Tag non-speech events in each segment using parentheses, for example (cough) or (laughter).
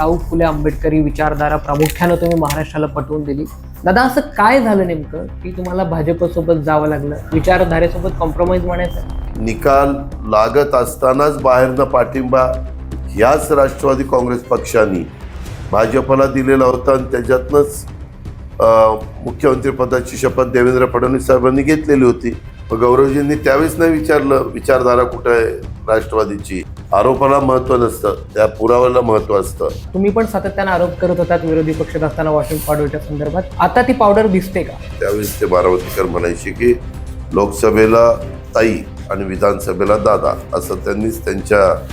शाहू फुले आंबेडकरी विचारधारा प्रामुख्यानं तुम्ही महाराष्ट्राला पटवून दिली. दादा असं काय झालं नेमकं की तुम्हाला भाजपसोबत जावं लागलं? विचारधारेसोबत कॉम्प्रोमाइज म्हणायचं? निकाल लागत असतानाच बाहेरनं पाठिंबा ह्याच राष्ट्रवादी काँग्रेस पक्षाने भाजपला दिलेला होता आणि त्याच्यातनंच मुख्यमंत्रीपदाची शपथ देवेंद्र फडणवीस साहेबांनी घेतलेली होती. मग गौरवजींनी त्यावेळेस नाही विचारलं विचारधारा कुठं आहे राष्ट्रवादीची? आरोपाला महत्त्व नसतं त्या पुराव्याला महत्त्व असतं. तुम्ही पण सातत्यानं आरोप करत होतात विरोधी पक्षात असताना वॉशिंग पावडरच्या संदर्भात. आता ती पावडर दिसते का? त्यावेळेस ते बारामतीकर म्हणायचे की लोकसभेला ताई आणि विधानसभेला दादा असं त्यांनीच त्यांच्या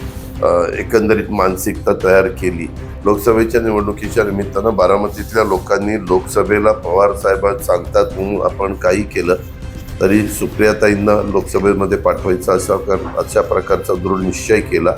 अ, एकंदरीत मानसिकता तयार केली. लोकसभेच्या निवडणुकीच्या निमित्तानं बारामतीतल्या लोकांनी लोकसभेला पवार साहेब सांगतात म्हणून आपण काही केलं. तरी सुप्रियाताईंना लोकसभेमध्ये पाठवायचं असा कर- अशा प्रकारचा दृढ निश्चय केला.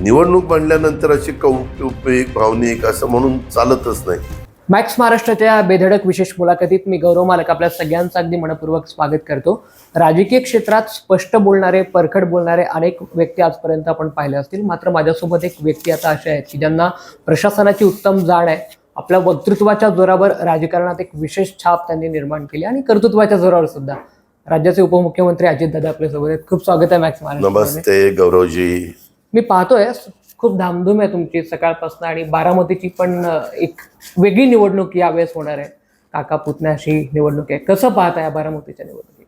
निवडणूक बनल्यानंतर अशी कौटुंबिक भावनिक असं म्हणून चालतच नाही. मॅक्स महाराष्ट्राच्या बेधडक विशेष मुलाखतीत मी गौरव मालक आपल्या सगळ्यांचं अगदी मनपूर्वक स्वागत करतो. राजकीय क्षेत्रात स्पष्ट बोलणारे परखड बोलणारे अनेक व्यक्ती आजपर्यंत आपण पाहिले असतील. मात्र माझ्यासोबत एक व्यक्ती आता अशा आहेत की ज्यांना प्रशासनाची उत्तम जाण आहे. आपल्या वक्तृत्वाच्या जोरावर राजकारणात एक विशेष छाप त्यांनी निर्माण केली आणि कर्तृत्वाच्या जोरावर सुद्धा. राज्याचे उपमुख्यमंत्री अजितदादा आपल्यासोबत आहेत. खूप स्वागत आहे मॅक्स नमस्ते गौरवजी. मी पाहतोय खूप धामधूम आहे तुमची सकाळपासून आणि बारामतीची पण एक वेगळी निवडणूक यावेळेस होणार आहे. काका पुतण्याशी निवडणूक आहे. कसं पाहताय बारामतीच्या निवडणुकीत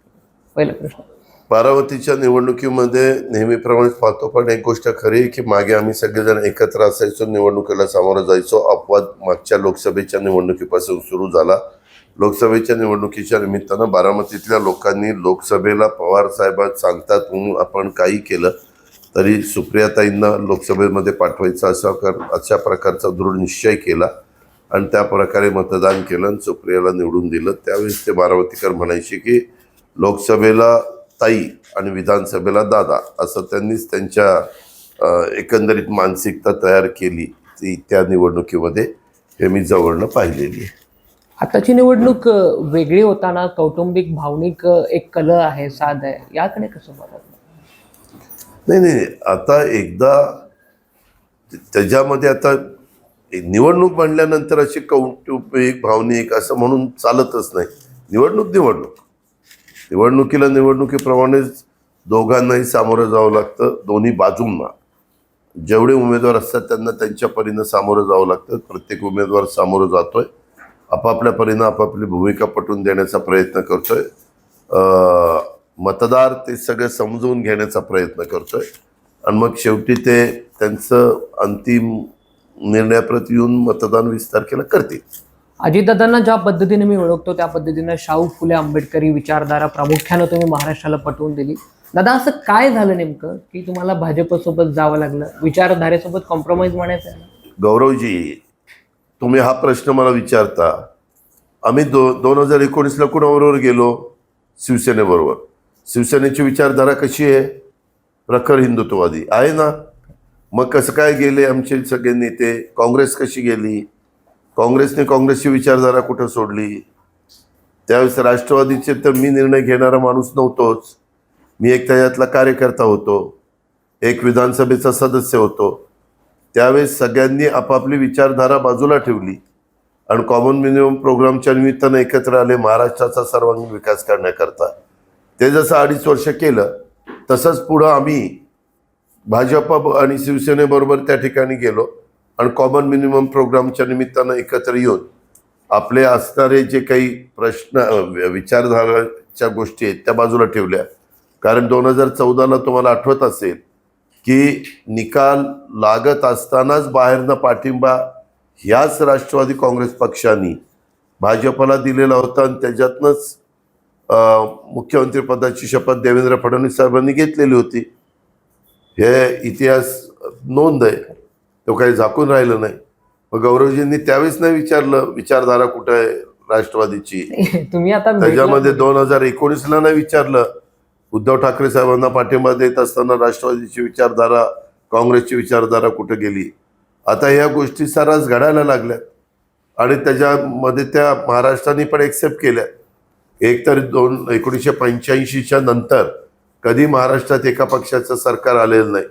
पहिला प्रश्न. बारामतीच्या निवडणुकीमध्ये नेहमीप्रमाणेच पाहतो पण एक गोष्ट खरी की मागे आम्ही सगळेजण एकत्र असायचो निवडणुकीला सामोरं जायचो. अपवाद मागच्या लोकसभेच्या निवडणुकीपासून सुरू झाला. लोकसभेच्या निवडणुकीच्या निमित्तानं बारामतीतल्या लोकांनी लोकसभेला पवार साहेबात सांगतात म्हणून आपण काही केलं तरी सुप्रियाताईंना लोकसभेमध्ये पाठवायचं असा कर अशा प्रकारचा दृढ निश्चय केला आणि त्या प्रकारे मतदान केलं आणि सुप्रियाला निवडून दिलं. त्यावेळेस ते बारामतीकर म्हणायचे की लोकसभेला ताई आणि विधानसभेला दादा असं त्यांनीच त्यांच्या एकंदरीत मानसिकता तयार केली ती त्या निवडणुकीमध्ये हे मी जवळनं पाहिलेली आहे. आताची निवडणूक वेगळी होताना कौटुंबिक भावनिक एक कल आहे साध आहे याकडे कसं बघत नाही नाही. आता एकदा त्याच्यामध्ये आता निवडणूक बनल्यानंतर अशी कौटुंबिक भावनिक असं म्हणून चालतच नाही. निवडणूक निवडणूक. निवडणुकीला निवडणुकीप्रमाणेच दोघांनाही सामोरं जावं लागतं दोन्ही बाजूंना. जेवढे उमेदवार असतात त्यांना त्यांच्या परीनं सामोरं जावं लागतं प्रत्येक उमेदवार सामोरं जातोय. आपापल्या परीनं आपापली भूमिका पटवून देण्याचा प्रयत्न करतोय. आहे मतदार ते सगळं समजून घेण्याचा प्रयत्न करतोय. आणि मग शेवटी ते त्यांचं अंतिम निर्णयाप्रती येऊन मतदान वीस तारखेला करतील. अजितदादांना ज्या पद्धतीने मी ओळखतो त्या पद्धतीने शाहू फुले आंबेडकरी विचारधारा प्रामुख्यानं तुम्ही महाराष्ट्राला पटवून दिली. दादा असं काय झालं नेमकं की तुम्हाला भाजपसोबत जावं लागलं? विचारधारेसोबत कॉम्प्रोमाइज म्हणायचं आहे गौरवजी तुम्ही हा प्रश्न मला विचारता. आम्ही दो दोन हजार एकोणीसला कुणाबरोबर गेलो? शिवसेनेबरोबर. शिवसेनेची विचारधारा कशी आहे? प्रखर हिंदुत्ववादी. आहे ना? मग कसं काय गेले आमचे सगळे नेते? काँग्रेस कशी गेली? काँग्रेसने काँग्रेसची विचारधारा कुठं सोडली? त्यावेळेस राष्ट्रवादीचे तर मी निर्णय घेणारा माणूस नव्हतोच. मी एक त्याच्यातला कार्यकर्ता होतो. एक विधानसभेचा सदस्य होतो. त्यावेळेस सगळ्यांनी आपापली विचारधारा बाजूला ठेवली. आणि कॉमन मिनिमम प्रोग्रामच्या निमित्तानं एकत्र आले महाराष्ट्राचा सर्वांगीण विकास करण्याकरता. ते जसं अडीच वर्ष केलं तसंच पुढं आम्ही भाजप आणि शिवसेनेबरोबर त्या ठिकाणी गेलो. आणि कॉमन मिनिमम प्रोग्रामच्या निमित्तानं एकत्र येऊन आपले असणारे जे काही प्रश्न विचारधाराच्या गोष्टी आहेत त्या बाजूला ठेवल्या. कारण दोन हजार चौदाला तुम्हाला आठवत असेल की निकाल लागत असतानाच बाहेरनं पाठिंबा ह्याच राष्ट्रवादी काँग्रेस पक्षाने भाजपला दिलेला होता आणि त्याच्यातनंच मुख्यमंत्रीपदाची शपथ देवेंद्र फडणवीस साहेबांनी घेतलेली होती. हे इतिहास नोंद आहे. तो काही झाकून राहिलं नाही. मग गौरवजींनी त्यावेळेस नाही विचारलं विचारधारा कुठं आहे राष्ट्रवादीची? (laughs) तुम्ही आता त्याच्यामध्ये दोन हजार एकोणीसला नाही विचारलं. उद्धव ठाकरे साहेबांना पाठिंबा देत असताना राष्ट्रवादीची विचारधारा काँग्रेसची विचारधारा कुठे गेली? आता ह्या गोष्टी सर्रास घडायला लागल्या आणि त्याच्यामध्ये त्या महाराष्ट्राने पण एक्सेप्ट केल्या. एक तर दोन एकोणीसशे पंच्याऐंशीच्या नंतर कधी महाराष्ट्रात एका पक्षाचं सरकार आलेलं नाही.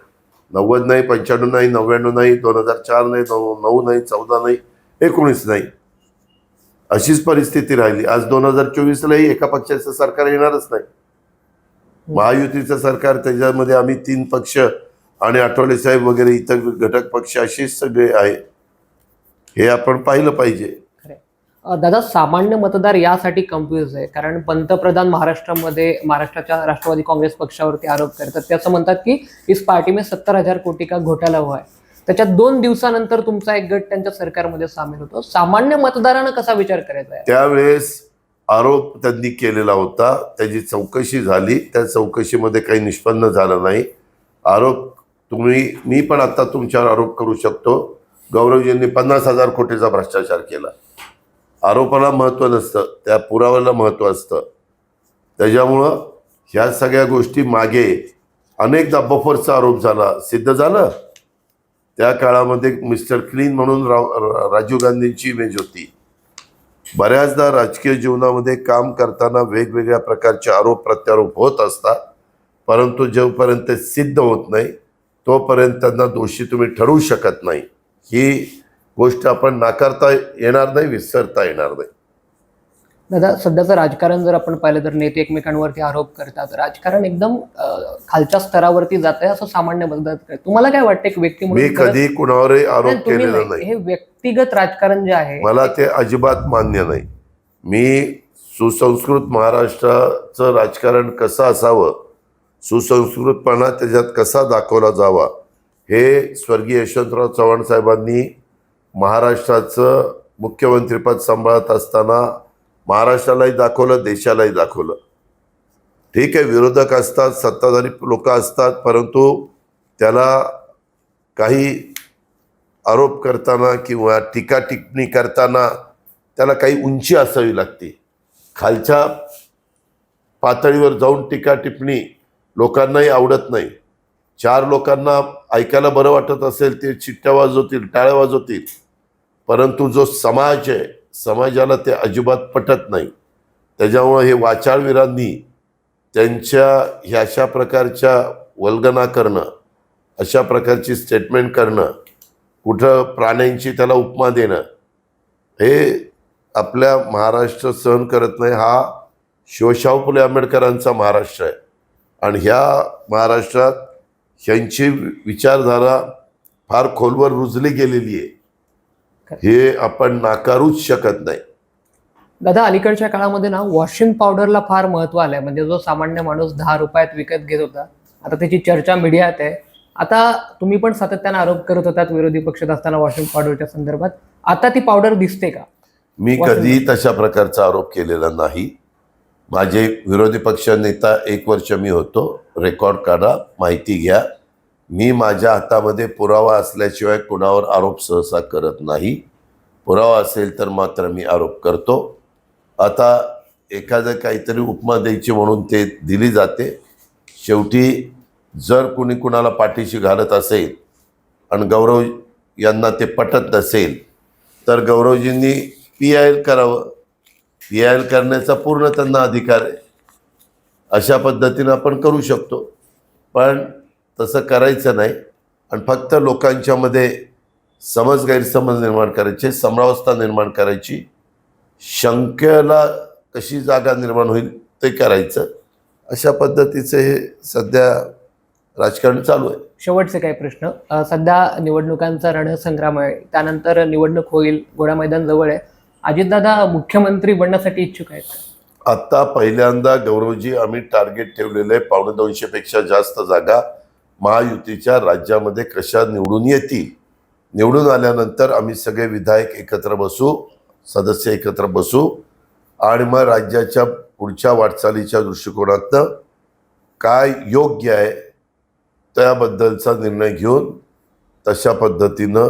नव्वद नाही पंच्याण्णव नाही नव्याण्णव नाही दोन हजार चार नाही नऊ नऊ नाही चौदा नाही एकोणीस नाही. अशीच परिस्थिती राहिली. आज दोन हजार चोवीसलाही एका पक्षाचं सरकार येणारच नाही. महायुतीचं सरकार त्याच्यामध्ये आम्ही तीन पक्ष आणि आठवले साहेब वगैरे इतर घटक पक्ष असेच सगळे आहे. हे आपण पाहिलं पाहिजे. दादा सामान्य मतदार यासाठी कन्फ्युज आहे. कारण पंतप्रधान महाराष्ट्रामध्ये महाराष्ट्राच्या राष्ट्रवादी काँग्रेस पक्षावरती आरोप करतात. ते असं म्हणतात की इस पार्टी में सत्तर हजार कोटी का घोटाला हुआ है. त्याच्यात दोन दिवसानंतर तुमचा एक गट त्यांच्या सरकारमध्ये सामील होतो. सामान्य मतदारानं कसा विचार करायचा आहे त्यावेळेस आरोप त्यांनी केलेला होता. त्याची चौकशी झाली. त्या चौकशीमध्ये काही निष्पन्न झालं नाही. आरोप तुम्ही मी पण आता तुमच्यावर आरोप करू शकतो. गौरवजींनी पन्नास हजार कोटीचा भ्रष्टाचार केला. आरोपाला महत्त्व नसतं त्या पुराव्याला महत्त्व असतं. त्याच्यामुळं ह्या सगळ्या गोष्टी मागे अनेकदा बफरचा आरोप झाला. सिद्ध झालं? त्या काळामध्ये मिस्टर क्लीन म्हणून राव रा- राजीव गांधींची इमेज होती. बऱ्याचदा राजकीय जीवनामध्ये काम करताना वेगवेगळ्या प्रकारचे आरोप प्रत्यारोप होत असतात. परंतु जोपर्यंत ते सिद्ध होत नाही तोपर्यंत त्यांना दोषी तुम्ही ठरवू शकत नाही. ही गोष्ट आपण नाकारता येणार नाही विसरता येणार नाही दादा सध्याचं राजकारण जर आपण पाहिलं तर नेते एकमेकांवरती आरोप करतात राजकारण एकदम खालच्या स्तरावरती जात आहे असं सामान्य मतदार करतात. तुम्हाला काय वाटतं एक व्यक्ती मी कधी कुणावरही आरोप केलेला. नाही हे व्यक्तिगत राजकारण जे आहे मला ते अजिबात मान्य नाही मी सुसंस्कृत महाराष्ट्राचं राजकारण कसं असावं सुसंस्कृतपणा त्याच्यात कसा दाखवला जावा हे स्वर्गीय यशवंतराव चव्हाण साहेबांनी महाराष्ट्राचं मुख्यमंत्रीपद सांभाळत असताना महाराष्ट्रालाही दाखवलं देशालाही दाखवलं. ठीक आहे विरोधक असतात सत्ताधारी लोक असतात परंतु त्याला काही आरोप करताना किंवा टीका टिप्पणी करताना त्याला काही उंची असावी लागते. खालच्या पातळीवर जाऊन टीका टिप्पणी लोकांनाही आवडत नाही. चार लोकांना ऐकायला बरं वाटत असेल ते चिट्ट्या वाजवतील टाळ्या वाजवतील. परंतु जो समाज आहे समाजाला ते अजिबात पटत नाही. त्याच्यामुळं हे वाचाळवीरांनी त्यांच्या ह्या अशा प्रकारच्या वल्गना करणं अशा प्रकारची स्टेटमेंट करणं कुठं प्राण्यांची त्याला उपमा देणं हे आपल्या महाराष्ट्र सहन करत नाही. हा शिवशाहू फुले आंबेडकरांचा महाराष्ट्र आहे. आणि ह्या महाराष्ट्रात ह्यांची विचारधारा फार खोलवर रुजली गेलेली आहे. हे आपण नाकारूच शकत नाही. दादा अलीकडच्या काळामध्ये ना वॉशिंग पावडरला फार महत्त्व आलंय. म्हणजे जो सामान्य माणूस दहा रुपयात विकत घेत होता आता त्याची चर्चा मीडियात आहे. आता तुम्ही पण सातत्यानं आरोप करत होतात विरोधी पक्षात असताना वॉशिंग पावडरच्या संदर्भात. आता ती पावडर दिसते का? मी कधी तशा प्रकारचा आरोप केलेला नाही. माझे विरोधी पक्ष नेता एक वर्ष मी होतो. रेकॉर्ड काढा माहिती घ्या. मी माझ्या हातामध्ये पुरावा असल्याशिवाय कुणावर आरोप सहसा करत नाही. पुरावा असेल तर मात्र मी आरोप करतो. आता एखादं काहीतरी उपमा द्यायची म्हणून ते दिली जाते. शेवटी जर कुणी कुणाला पाठीशी घालत असेल आणि गौरव यांना ते पटत नसेल तर गौरवजींनी पी आय एल करावं. पी एल करण्याचा पूर्ण त्यांना अधिकार आहे. अशा पद्धतीनं आपण करू शकतो. पण तसं करायचं नाही. आणि फक्त लोकांच्यामध्ये समज गैरसमज निर्माण करायचे समरावस्था निर्माण करायची शंकेला कशी जागा निर्माण होईल ते करायचं. अशा पद्धतीचं हे सध्या राजकारण चालू आहे. शेवटचे काही प्रश्न. सध्या निवडणुकांचा रणसंग्राम आहे. त्यानंतर निवडणूक होईल घोडा मैदान जवळ आहे. अजितदादा मुख्यमंत्री बनण्यासाठी इच्छुक आहेत. आता आत्ता पहिल्यांदा गौरवजी आम्ही टार्गेट ठेवलेलं आहे पावणे दोनशेपेक्षा जास्त जागा महायुतीच्या राज्यामध्ये कशा निवडून येतील? निवडून आल्यानंतर आम्ही सगळे विधायक एकत्र बसू सदस्य एकत्र बसू आणि मग राज्याच्या पुढच्या वाटचालीच्या दृष्टिकोनातनं काय योग्य आहे त्याबद्दलचा निर्णय घेऊन तशा पद्धतीनं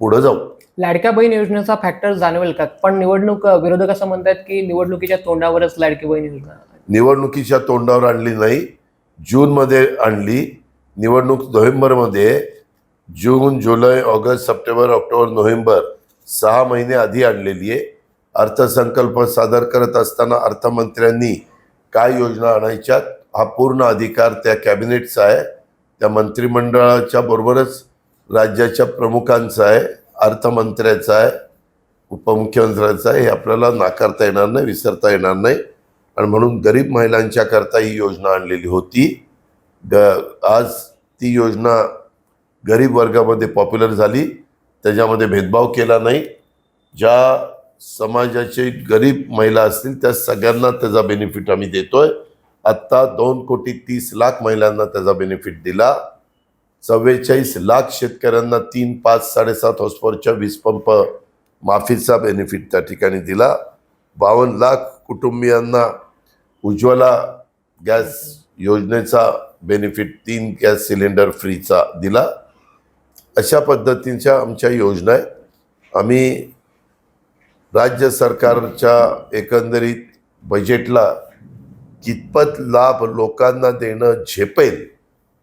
पुढं जाऊ. लाडक्या बहीण योजनेचा फॅक्टर जाणवेल का? पण निवडणूक विरोधक असं म्हणतात की निवडणुकीच्या तोंडावरच लाडकी बहीण योजना निवडणुकीच्या तोंडावर आणली नाही जूनमध्ये आणली. निवडणूक नोव्हेंबरमध्ये जून जुलै ऑगस्ट सप्टेंबर ऑक्टोबर नोव्हेंबर सहा महिने आधी आणलेली आहे. अर्थसंकल्प सादर करत असताना अर्थमंत्र्यांनी काय योजना आणायच्यात हा पूर्ण अधिकार त्या कॅबिनेटचा आहे. त्या मंत्रिमंडळाच्या बरोबरच राज्याच्या प्रमुखांचा आहे. अर्थमंत्र्याचा आहे उपमुख्यमंत्र्याचा आहे हे आपल्याला नाकारता येणार नाही विसरता येणार नाही. आणि म्हणून गरीब महिलांच्याकरता ही योजना आणलेली होती. ग आज ती योजना गरीब वर्गामध्ये पॉप्युलर झाली. त्याच्यामध्ये भेदभाव केला नाही. ज्या समाजाचे गरीब महिला असतील त्या सगळ्यांना त्याचा बेनिफिट आम्ही देतोय. आत्ता दोन कोटी तीस लाख महिलांना त्याचा बेनिफिट दिला. चव्वेचाळीस लाख शेतकऱ्यांना तीन पाच साडेसात हॉस्पॉरच्या वीज पंप माफीचा बेनिफिट त्या ठिकाणी दिला. बावन्न लाख कुटुंबियांना उज्ज्वला गॅस योजनेचा बेनिफिट तीन गॅस सिलेंडर फ्रीचा दिला. अशा पद्धतीच्या आमच्या योजना आहेत. आम्ही राज्य सरकारच्या एकंदरीत बजेटला कितपत लाभ लोकांना देणं झेपेल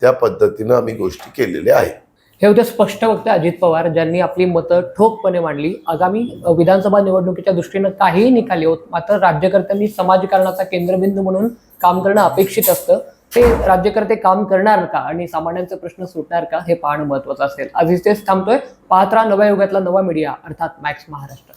त्या पद्धतीनं आम्ही गोष्टी केलेल्या आहेत. हे होते स्पष्ट वक्ते अजित पवार ज्यांनी आपली मतं ठोकपणे मांडली. आगामी विधानसभा निवडणुकीच्या दृष्टीनं काहीही निकाली होत मात्र राज्यकर्त्यांनी समाजकारणाचा केंद्रबिंदू म्हणून काम करणं अपेक्षित असतं. ते राज्यकर्ते काम करणार का आणि सामान्यांचे प्रश्न सुटणार का हे पाहणं महत्वाचं असेल. आज इथेच थांबतोय. पाहत नव्या युगातला नवा मीडिया अर्थात मॅक्स महाराष्ट्र.